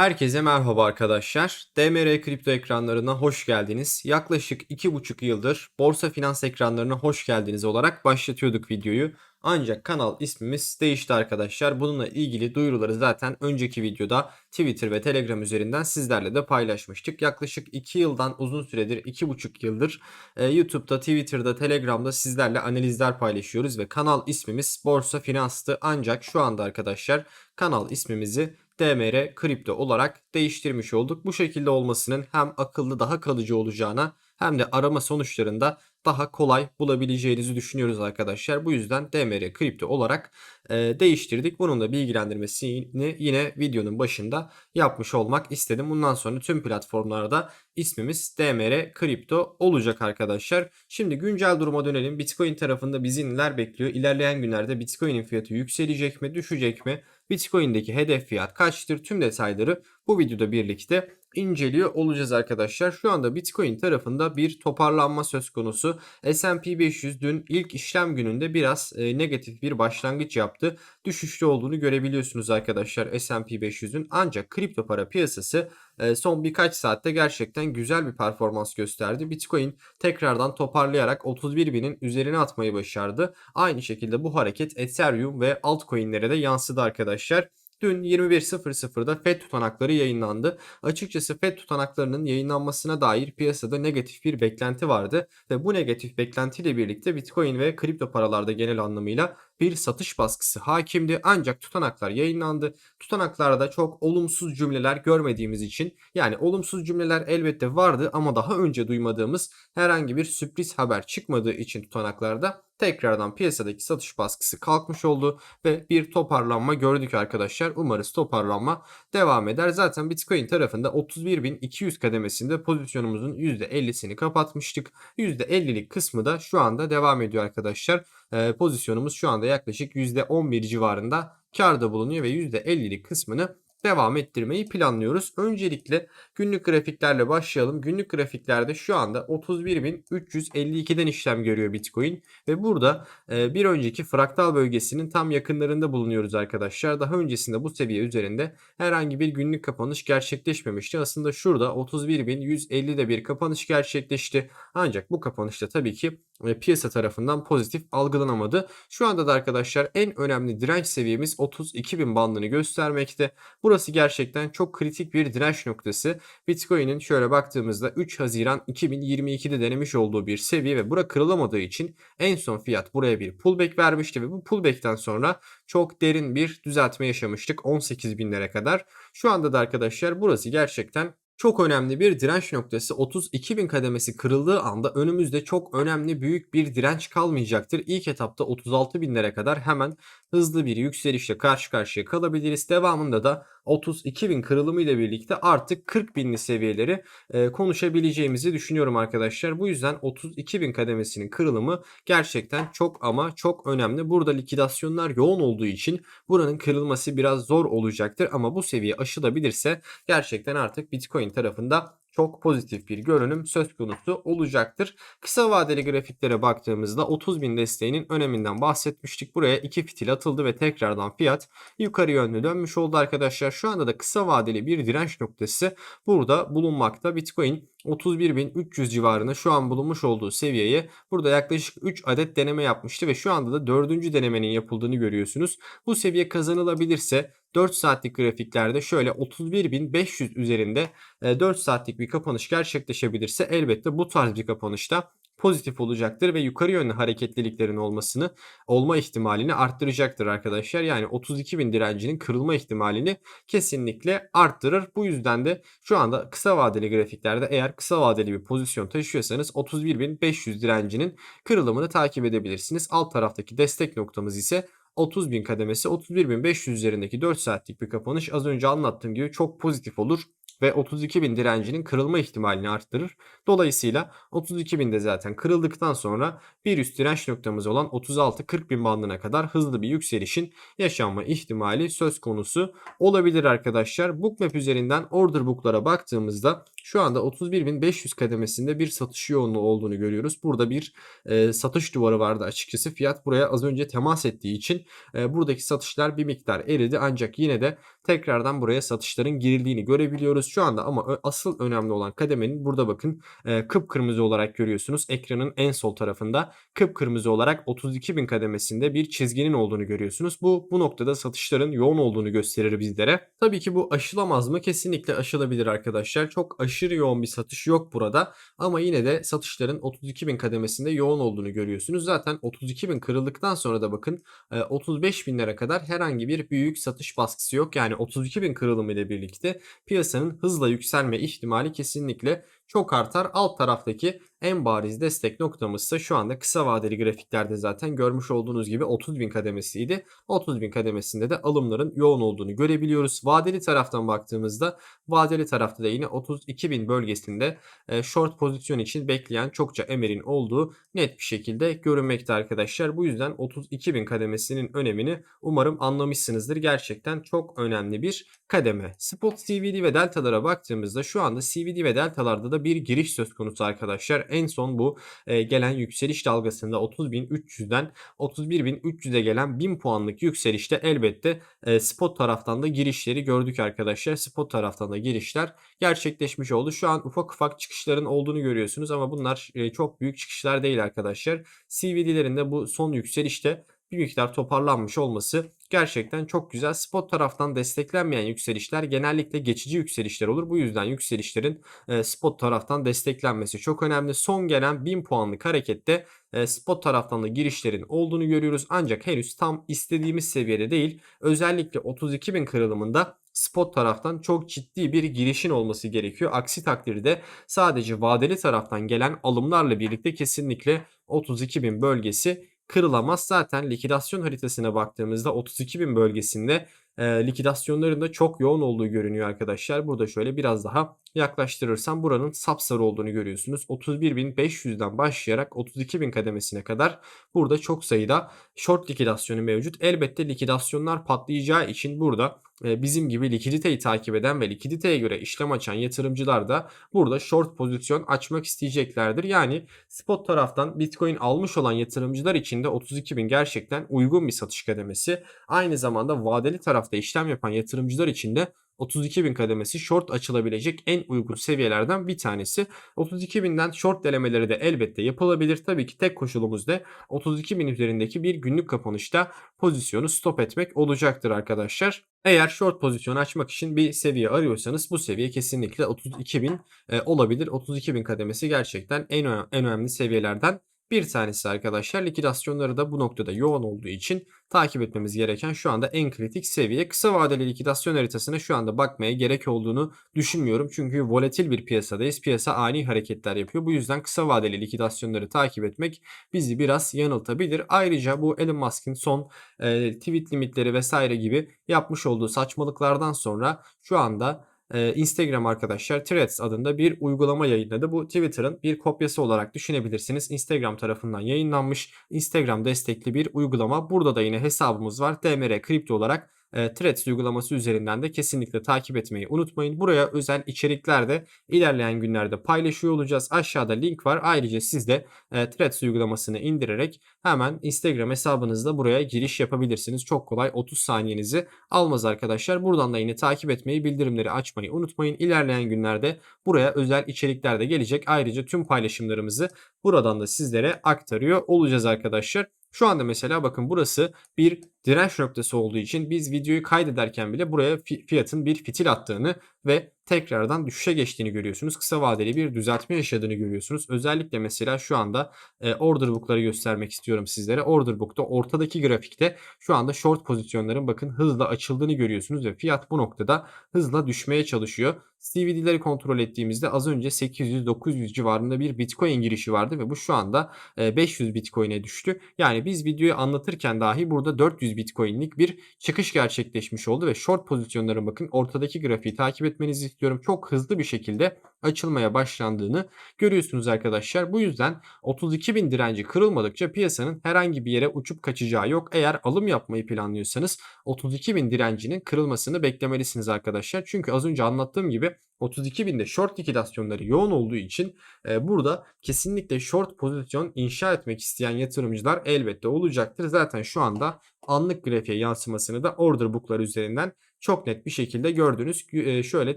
Herkese merhaba arkadaşlar. DMR kripto ekranlarına hoş geldiniz. Yaklaşık 2,5 yıldır borsa finans ekranlarına hoş geldiniz olarak başlatıyorduk videoyu. Ancak kanal ismimiz değişti arkadaşlar. Bununla ilgili duyuruları zaten önceki videoda Twitter ve Telegram üzerinden sizlerle de paylaşmıştık. Yaklaşık 2 yıldan uzun süredir 2,5 yıldır e, YouTube'da, Twitter'da, Telegram'da sizlerle analizler paylaşıyoruz ve kanal ismimiz Borsa Finans'tı. Ancak şu anda arkadaşlar kanal ismimizi DMR kripto olarak değiştirmiş olduk. Bu şekilde olmasının hem akıllı daha kalıcı olacağına hem de arama sonuçlarında daha kolay bulabileceğinizi düşünüyoruz arkadaşlar. Bu yüzden DMR kripto olarak e, değiştirdik. Bunun da bilgilendirmesini yine videonun başında yapmış olmak istedim. Bundan sonra tüm platformlarda ismimiz DMR kripto olacak arkadaşlar. Şimdi güncel duruma dönelim. Bitcoin tarafında bizi neler bekliyor? İlerleyen günlerde Bitcoin'in fiyatı yükselecek mi, düşecek mi? Bitcoin'deki hedef fiyat kaçtır? Tüm detayları bu videoda birlikte inceliyor olacağız arkadaşlar. Şu anda Bitcoin tarafında bir toparlanma söz konusu. S&P 500 dün ilk işlem gününde biraz e, negatif bir başlangıç yaptı. Düşüşte olduğunu görebiliyorsunuz arkadaşlar S&P 500'ün. Ancak kripto para piyasası e, son birkaç saatte gerçekten güzel bir performans gösterdi. Bitcoin tekrardan toparlayarak 31 binin üzerine atmayı başardı. Aynı şekilde bu hareket Ethereum ve altcoin'lere de yansıdı arkadaşlar. Dün 21.00'da FED tutanakları yayınlandı. Açıkçası FED tutanaklarının yayınlanmasına dair piyasada negatif bir beklenti vardı ve bu negatif beklentiyle birlikte Bitcoin ve kripto paralarda genel anlamıyla bir satış baskısı hakimdi ancak tutanaklar yayınlandı. Tutanaklarda çok olumsuz cümleler görmediğimiz için yani olumsuz cümleler elbette vardı ama daha önce duymadığımız herhangi bir sürpriz haber çıkmadığı için tutanaklarda tekrardan piyasadaki satış baskısı kalkmış oldu ve bir toparlanma gördük arkadaşlar. Umarız toparlanma devam eder. Zaten Bitcoin tarafında 31.200 kademesinde pozisyonumuzun %50'sini kapatmıştık. %50'lik kısmı da şu anda devam ediyor arkadaşlar. Ee, pozisyonumuz şu anda yaklaşık %11 civarında karda bulunuyor ve %50'lik kısmını devam ettirmeyi planlıyoruz. Öncelikle günlük grafiklerle başlayalım. Günlük grafiklerde şu anda 31.352'den işlem görüyor Bitcoin ve burada e, bir önceki fraktal bölgesinin tam yakınlarında bulunuyoruz arkadaşlar. Daha öncesinde bu seviye üzerinde herhangi bir günlük kapanış gerçekleşmemişti. Aslında şurada 31.150'de bir kapanış gerçekleşti. Ancak bu kapanışta tabii ki e, piyasa tarafından pozitif algılanamadı. Şu anda da arkadaşlar en önemli direnç seviyemiz 32.000 bandını göstermekte. Burası gerçekten çok kritik bir direnç noktası. Bitcoin'in şöyle baktığımızda 3 Haziran 2022'de denemiş olduğu bir seviye ve bura kırılamadığı için en son fiyat buraya bir pullback vermişti ve bu pullback'ten sonra çok derin bir düzeltme yaşamıştık 18 binlere kadar. Şu anda da arkadaşlar burası gerçekten çok önemli bir direnç noktası 32.000 kademesi kırıldığı anda önümüzde çok önemli büyük bir direnç kalmayacaktır. İlk etapta 36.000'lere kadar hemen hızlı bir yükselişle karşı karşıya kalabiliriz. Devamında da 32.000 kırılımı ile birlikte artık 40.000'li seviyeleri e, konuşabileceğimizi düşünüyorum arkadaşlar. Bu yüzden 32.000 kademesinin kırılımı gerçekten çok ama çok önemli. Burada likidasyonlar yoğun olduğu için buranın kırılması biraz zor olacaktır ama bu seviye aşılabilirse gerçekten artık Bitcoin tarafında çok pozitif bir görünüm söz konusu olacaktır. Kısa vadeli grafiklere baktığımızda 30.000 desteğinin öneminden bahsetmiştik. Buraya iki fitil atıldı ve tekrardan fiyat yukarı yönlü dönmüş oldu arkadaşlar. Şu anda da kısa vadeli bir direnç noktası burada bulunmakta. Bitcoin 31.300 civarında şu an bulunmuş olduğu seviyeye burada yaklaşık 3 adet deneme yapmıştı ve şu anda da 4. denemenin yapıldığını görüyorsunuz. Bu seviye kazanılabilirse 4 saatlik grafiklerde şöyle 31.500 üzerinde 4 saatlik bir kapanış gerçekleşebilirse elbette bu tarz bir kapanışta pozitif olacaktır ve yukarı yönlü hareketliliklerin olmasını olma ihtimalini arttıracaktır arkadaşlar. Yani 32.000 direncinin kırılma ihtimalini kesinlikle arttırır. Bu yüzden de şu anda kısa vadeli grafiklerde eğer kısa vadeli bir pozisyon taşıyorsanız 31.500 direncinin kırılımını takip edebilirsiniz. Alt taraftaki destek noktamız ise 30.000 kademesi 31.500 üzerindeki 4 saatlik bir kapanış az önce anlattığım gibi çok pozitif olur ve 32.000 direncinin kırılma ihtimalini arttırır. Dolayısıyla 32.000'de zaten kırıldıktan sonra bir üst direnç noktamız olan 36-40 bin bandına kadar hızlı bir yükselişin yaşanma ihtimali söz konusu olabilir arkadaşlar. Bookmap üzerinden order book'lara baktığımızda şu anda 31.500 kademesinde bir satış yoğunluğu olduğunu görüyoruz. Burada bir e, satış duvarı vardı açıkçası. Fiyat buraya az önce temas ettiği için e, buradaki satışlar bir miktar eridi. Ancak yine de tekrardan buraya satışların girildiğini görebiliyoruz. Şu anda ama asıl önemli olan kademenin burada bakın e, kıpkırmızı olarak görüyorsunuz. Ekranın en sol tarafında kıpkırmızı olarak 32.000 kademesinde bir çizginin olduğunu görüyorsunuz. Bu bu noktada satışların yoğun olduğunu gösterir bizlere. Tabii ki bu aşılamaz mı? Kesinlikle aşılabilir arkadaşlar. Çok aşırı yoğun bir satış yok burada ama yine de satışların 32.000 kademesinde yoğun olduğunu görüyorsunuz. Zaten 32.000 kırıldıktan sonra da bakın e, 35.000'lere kadar herhangi bir büyük satış baskısı yok. Yani 32.000 kırılımı ile birlikte piyasanın hızla yükselme ihtimali kesinlikle çok artar. Alt taraftaki en bariz destek noktamız ise şu anda kısa vadeli grafiklerde zaten görmüş olduğunuz gibi 30.000 kademesiydi. 30.000 kademesinde de alımların yoğun olduğunu görebiliyoruz. Vadeli taraftan baktığımızda vadeli tarafta da yine 32.000 bölgesinde e, short pozisyon için bekleyen çokça emerin olduğu net bir şekilde görünmekte arkadaşlar. Bu yüzden 32.000 kademesinin önemini umarım anlamışsınızdır. Gerçekten çok önemli bir kademe. Spot CVD ve deltalara baktığımızda şu anda CVD ve deltalarda da bir giriş söz konusu arkadaşlar. En son bu e, gelen yükseliş dalgasında 30.300'den 31.300'e gelen 1000 puanlık yükselişte elbette e, spot taraftan da girişleri gördük arkadaşlar. Spot taraftan da girişler gerçekleşmiş oldu. Şu an ufak ufak çıkışların olduğunu görüyorsunuz ama bunlar e, çok büyük çıkışlar değil arkadaşlar. CVD'lerin bu son yükselişte bir miktar toparlanmış olması gerçekten çok güzel. Spot taraftan desteklenmeyen yükselişler genellikle geçici yükselişler olur. Bu yüzden yükselişlerin e, spot taraftan desteklenmesi çok önemli. Son gelen 1000 puanlık harekette e, spot taraftan da girişlerin olduğunu görüyoruz. Ancak henüz tam istediğimiz seviyede değil. Özellikle 32.000 kırılımında spot taraftan çok ciddi bir girişin olması gerekiyor. Aksi takdirde sadece vadeli taraftan gelen alımlarla birlikte kesinlikle 32.000 bölgesi kırılamaz. Zaten likidasyon haritasına baktığımızda 32.000 bölgesinde e, likidasyonların da çok yoğun olduğu görünüyor arkadaşlar. Burada şöyle biraz daha yaklaştırırsam buranın sapsarı olduğunu görüyorsunuz. 31.500'den başlayarak 32.000 kademesine kadar burada çok sayıda short likidasyonu mevcut. Elbette likidasyonlar patlayacağı için burada bizim gibi likiditeyi takip eden ve likiditeye göre işlem açan yatırımcılar da burada short pozisyon açmak isteyeceklerdir. Yani spot taraftan Bitcoin almış olan yatırımcılar için de 32.000 gerçekten uygun bir satış kademesi. Aynı zamanda vadeli tarafta işlem yapan yatırımcılar için de 32.000 kademesi short açılabilecek en uygun seviyelerden bir tanesi. 32.000'den short delemeleri de elbette yapılabilir. Tabii ki tek koşulumuz da 32.000 üzerindeki bir günlük kapanışta pozisyonu stop etmek olacaktır arkadaşlar. Eğer short pozisyon açmak için bir seviye arıyorsanız bu seviye kesinlikle 32.000 e, olabilir. 32.000 kademesi gerçekten en, en önemli seviyelerden bir tanesi arkadaşlar. Likidasyonları da bu noktada yoğun olduğu için takip etmemiz gereken şu anda en kritik seviye. Kısa vadeli likidasyon haritasına şu anda bakmaya gerek olduğunu düşünmüyorum. Çünkü volatil bir piyasadayız. Piyasa ani hareketler yapıyor. Bu yüzden kısa vadeli likidasyonları takip etmek bizi biraz yanıltabilir. Ayrıca bu Elon Musk'ın son e, tweet limitleri vesaire gibi yapmış olduğu saçmalıklardan sonra şu anda ee, Instagram arkadaşlar Threads adında bir uygulama yayınladı. Bu Twitter'ın bir kopyası olarak düşünebilirsiniz. Instagram tarafından yayınlanmış Instagram destekli bir uygulama. Burada da yine hesabımız var. DMR kripto olarak e, Threads uygulaması üzerinden de kesinlikle takip etmeyi unutmayın. Buraya özel içerikler de ilerleyen günlerde paylaşıyor olacağız. Aşağıda link var. Ayrıca siz de e, Threads uygulamasını indirerek hemen Instagram hesabınızda buraya giriş yapabilirsiniz. Çok kolay 30 saniyenizi almaz arkadaşlar. Buradan da yine takip etmeyi, bildirimleri açmayı unutmayın. İlerleyen günlerde buraya özel içerikler de gelecek. Ayrıca tüm paylaşımlarımızı buradan da sizlere aktarıyor olacağız arkadaşlar. Şu anda mesela bakın burası bir direnç noktası olduğu için biz videoyu kaydederken bile buraya fiyatın bir fitil attığını ve tekrardan düşüşe geçtiğini görüyorsunuz. Kısa vadeli bir düzeltme yaşadığını görüyorsunuz. Özellikle mesela şu anda e, order book'ları göstermek istiyorum sizlere. Order book'ta ortadaki grafikte şu anda short pozisyonların bakın hızla açıldığını görüyorsunuz ve fiyat bu noktada hızla düşmeye çalışıyor. CVD'leri kontrol ettiğimizde az önce 800-900 civarında bir Bitcoin girişi vardı ve bu şu anda 500 Bitcoin'e düştü. Yani biz videoyu anlatırken dahi burada 400 Bitcoin'lik bir çıkış gerçekleşmiş oldu ve short pozisyonların bakın ortadaki grafiği takip etmenizi istiyorum. Çok hızlı bir şekilde açılmaya başlandığını görüyorsunuz arkadaşlar. Bu yüzden 32.000 direnci kırılmadıkça piyasanın herhangi bir yere uçup kaçacağı yok. Eğer alım yapmayı planlıyorsanız 32.000 direncinin kırılmasını beklemelisiniz arkadaşlar. Çünkü az önce anlattığım gibi 32.000'de short likidasyonları yoğun olduğu için e, burada kesinlikle short pozisyon inşa etmek isteyen yatırımcılar elbette olacaktır. Zaten şu anda anlık grafiğe yansımasını da order book'lar üzerinden çok net bir şekilde gördünüz. E, Şöyle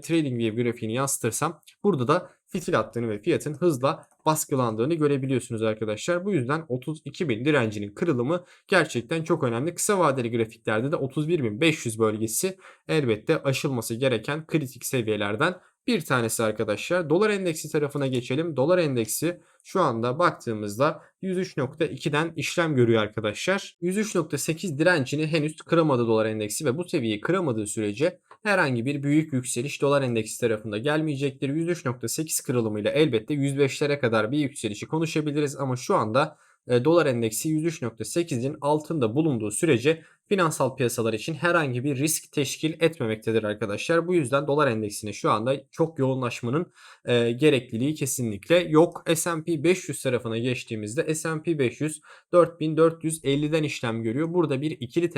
TradingView grafiğini yansıtırsam burada da fitil attığını ve fiyatın hızla baskılandığını görebiliyorsunuz arkadaşlar. Bu yüzden 32.000 direncinin kırılımı gerçekten çok önemli. Kısa vadeli grafiklerde de 31.500 bölgesi elbette aşılması gereken kritik seviyelerden bir tanesi arkadaşlar. Dolar endeksi tarafına geçelim. Dolar endeksi şu anda baktığımızda 103.2'den işlem görüyor arkadaşlar. 103.8 direncini henüz kıramadı dolar endeksi ve bu seviyeyi kıramadığı sürece herhangi bir büyük yükseliş dolar endeksi tarafında gelmeyecektir. 103.8 kırılımıyla elbette 105'lere kadar bir yükselişi konuşabiliriz ama şu anda e, dolar endeksi 103.8'in altında bulunduğu sürece finansal piyasalar için herhangi bir risk teşkil etmemektedir arkadaşlar. Bu yüzden dolar endeksine şu anda çok yoğunlaşmanın e, gerekliliği kesinlikle yok. S&P 500 tarafına geçtiğimizde S&P 500 4450'den işlem görüyor. Burada bir ikili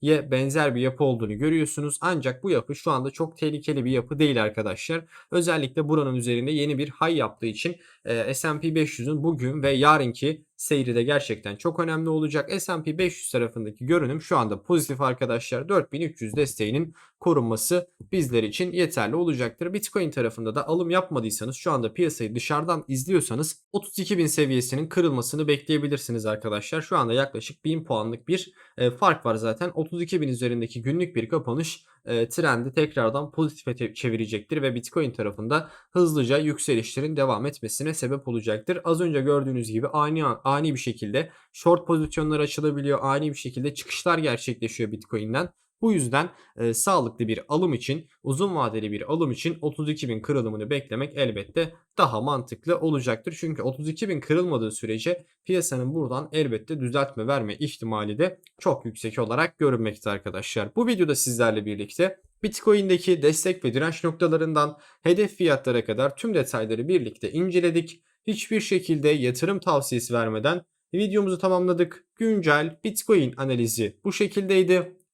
tepeye benzer bir yapı olduğunu görüyorsunuz. Ancak bu yapı şu anda çok tehlikeli bir yapı değil arkadaşlar. Özellikle buranın üzerinde yeni bir high yaptığı için e, S&P 500'ün bugün ve yarınki seyri de gerçekten çok önemli olacak. S&P 500 tarafındaki görünüm şu anda pozitif arkadaşlar. 4300 desteğinin korunması bizler için yeterli olacaktır. Bitcoin tarafında da alım yapmadıysanız şu anda piyasayı dışarıdan izliyorsanız 32.000 seviyesinin kırılmasını bekleyebilirsiniz arkadaşlar. Şu anda yaklaşık 1000 puanlık bir fark var zaten. 32.000 üzerindeki günlük bir kapanış e, trendi tekrardan pozitife çevirecektir ve Bitcoin tarafında hızlıca yükselişlerin devam etmesine sebep olacaktır. Az önce gördüğünüz gibi ani ani bir şekilde short pozisyonlar açılabiliyor. Ani bir şekilde çıkışlar gerçekleşiyor Bitcoin'den. Bu yüzden e, sağlıklı bir alım için, uzun vadeli bir alım için 32.000 kırılımını beklemek elbette daha mantıklı olacaktır. Çünkü 32.000 kırılmadığı sürece piyasanın buradan elbette düzeltme verme ihtimali de çok yüksek olarak görünmekte arkadaşlar. Bu videoda sizlerle birlikte Bitcoin'deki destek ve direnç noktalarından hedef fiyatlara kadar tüm detayları birlikte inceledik. Hiçbir şekilde yatırım tavsiyesi vermeden videomuzu tamamladık. Güncel Bitcoin analizi bu şekildeydi.